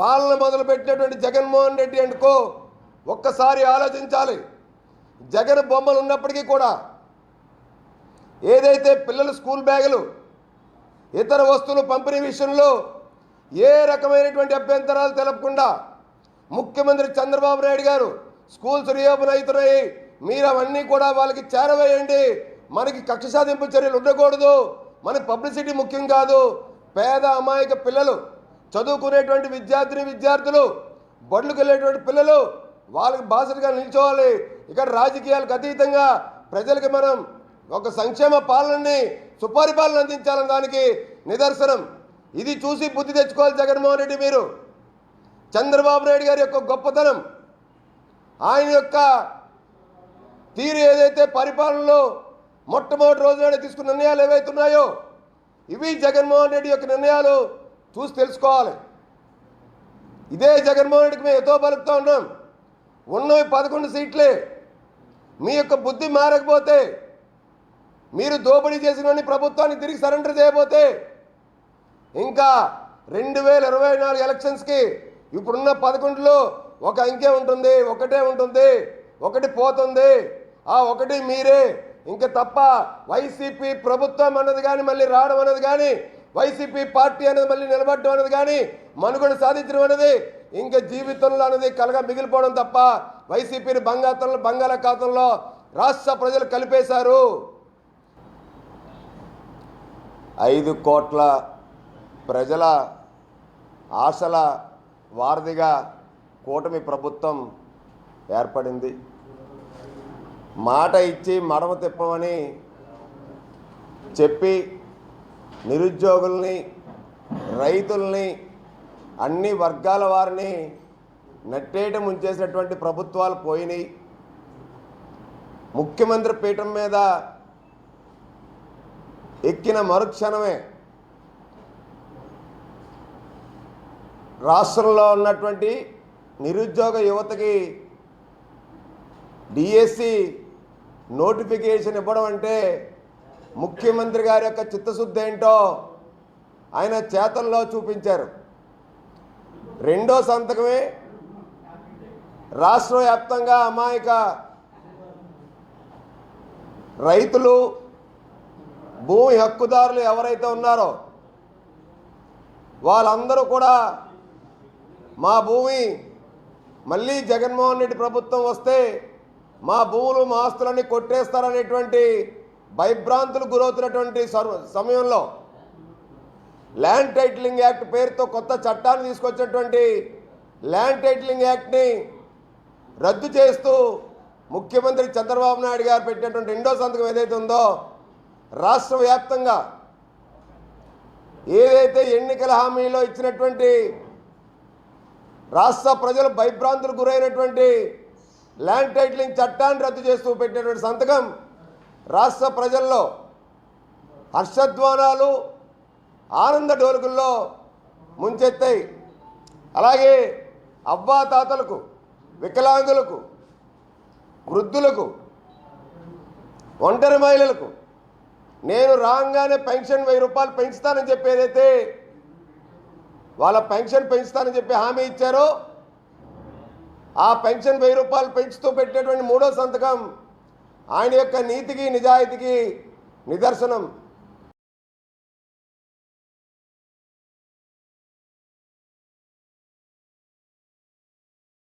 పాలన మొదలుపెట్టినటువంటి Jaganmohan Reddy and co ఒక్కసారి ఆలోచించాలి. జగన్ బొమ్మలు ఉన్నప్పటికీ కూడా ఏదైతే పిల్లలు స్కూల్ బ్యాగులు ఇతర వస్తువులు పంపిణీ విషయంలో ఏ రకమైనటువంటి అభ్యంతరాలు తెలపకుండా ముఖ్యమంత్రి చంద్రబాబు నాయుడు గారు స్కూల్స్ రీఓపెన్ అవుతున్నాయి. మీరు అవన్నీ కూడా వాళ్ళకి చేరవేయండి. మనకి కక్ష సాధింపు చర్యలు ఉండకూడదు. మనకి పబ్లిసిటీ ముఖ్యం కాదు. పేద అమాయక పిల్లలు చదువుకునేటువంటి విద్యార్థిని విద్యార్థులు బడులకు వెళ్ళేటువంటి పిల్లలు వాళ్ళకి బాసటగా నిల్చోవాలి. ఇక్కడ రాజకీయాలకు అతీతంగా ప్రజలకి మనం ఒక సంక్షేమ పాలనని సుపరిపాలన అందించాలని దానికి నిదర్శనం. ఇది చూసి బుద్ధి తెచ్చుకోవాలి జగన్మోహన్ రెడ్డి మీరు. చంద్రబాబు నాయుడు గారి యొక్క గొప్పతనం. ఆయన యొక్క తీరు ఏదైతే పరిపాలనలో మొట్టమొదటి రోజు తీసుకున్న నిర్ణయాలు ఏవైతున్నాయో ఇవి జగన్మోహన్ రెడ్డి యొక్క నిర్ణయాలు. చూసి తెలుసుకోవాలి. ఇదే జగన్మోహన్ రెడ్డికి మేము ఎంతో పలుకుతూ ఉన్నాం. ఉన్నవి పదకొండు సీట్లే. మీ యొక్క బుద్ధి మారకపోతే మీరు దోపిడీ చేసిన ప్రభుత్వాన్ని తిరిగి సరెండర్ చేయబోతే ఇంకా రెండు వేల ఇరవై నాలుగు ఎలక్షన్స్కి ఇప్పుడున్న పదకొండులో ఒక అంకె ఉంటుంది ఒకటే ఉంటుంది ఒకటి పోతుంది. ఆ ఒకటి మీరే. ఇంకా తప్ప వైసీపీ ప్రభుత్వం అన్నది కానీ మళ్ళీ రావడం అన్నది కానీ వైసీపీ పార్టీ అనేది మళ్ళీ నిలబడడం అనేది కానీ మనుగడ సాధించడం అనేది ఇంకా జీవితంలో అనేది కలగా మిగిలిపోవడం తప్ప వైసీపీని బంగాళాఖాతంలో బంగాళాఖాతంలో రాష్ట్ర ప్రజలు కలిపేశారు. ఐదు కోట్ల ప్రజల ఆశల వారధిగా కూటమి ప్రభుత్వం ఏర్పడింది. మాట ఇచ్చి మడమ తిప్పమని చెప్పి నిరుద్యోగుల్ని రైతుల్ని అన్ని వర్గాల వారిని నట్టేట ముంచేసినటువంటి ప్రభుత్వాలు పోయినాయి. ముఖ్యమంత్రి పీఠం మీద ఎక్కిన మరుక్షణమే రాష్ట్రంలో ఉన్నటువంటి నిరుద్యోగ యువతకి డిఎస్సి నోటిఫికేషన్ ఇవ్వడం అంటే ముఖ్యమంత్రి గారి యొక్క చిత్తశుద్ధి ఏంటో ఆయన చేతల్లో చూపించారు. రెండో సంతకమే రాష్ట్ర వ్యాప్తంగా అమాయక రైతులు భూమి హక్కుదారులు ఎవరైతే ఉన్నారో వాళ్ళందరూ కూడా మా భూమి మళ్ళీ జగన్మోహన్ రెడ్డి ప్రభుత్వం వస్తే మా భూములు మా ఆస్తులన్నీ కొట్టేస్తారనేటువంటి భయభ్రాంతులు గురవుతున్నటువంటి సమయంలో ల్యాండ్ టైటిలింగ్ యాక్ట్ పేరుతో కొత్త చట్టాన్ని తీసుకొచ్చినటువంటి ల్యాండ్ టైటిలింగ్ యాక్ట్ని రద్దు చేస్తూ ముఖ్యమంత్రి చంద్రబాబు నాయుడు గారు పెట్టినటువంటి రెండో సంతకం ఏదైతే ఉందో రాష్ట్ర వ్యాప్తంగా ఏదైతే ఎన్నికల హామీలో ఇచ్చినటువంటి రాష్ట్ర ప్రజలు భయభ్రాంతులు గురైనటువంటి ల్యాండ్ టైటిలింగ్ చట్టాన్ని రద్దు చేస్తూ పెట్టినటువంటి సంతకం రాష్ట్ర ప్రజల్లో హర్షధ్వానాలు ఆనంద డోలుగుల్లో ముంచెత్తాయి. అలాగే అవ్వా తాతలకు వికలాంగులకు వృద్ధులకు ఒంటరి మహిళలకు నేను రాగానే పెన్షన్ వెయ్యి రూపాయలు పెంచుతానని చెప్పి ఏదైతే వాళ్ళ పెన్షన్ పెంచుతానని చెప్పి హామీ ఇచ్చారో ఆ పెన్షన్ వెయ్యి రూపాయలు పెంచుతూ పెట్టినటువంటి మూడో సంతకం ఆయన యొక్క నీతికి నిజాయితీకి నిదర్శనం.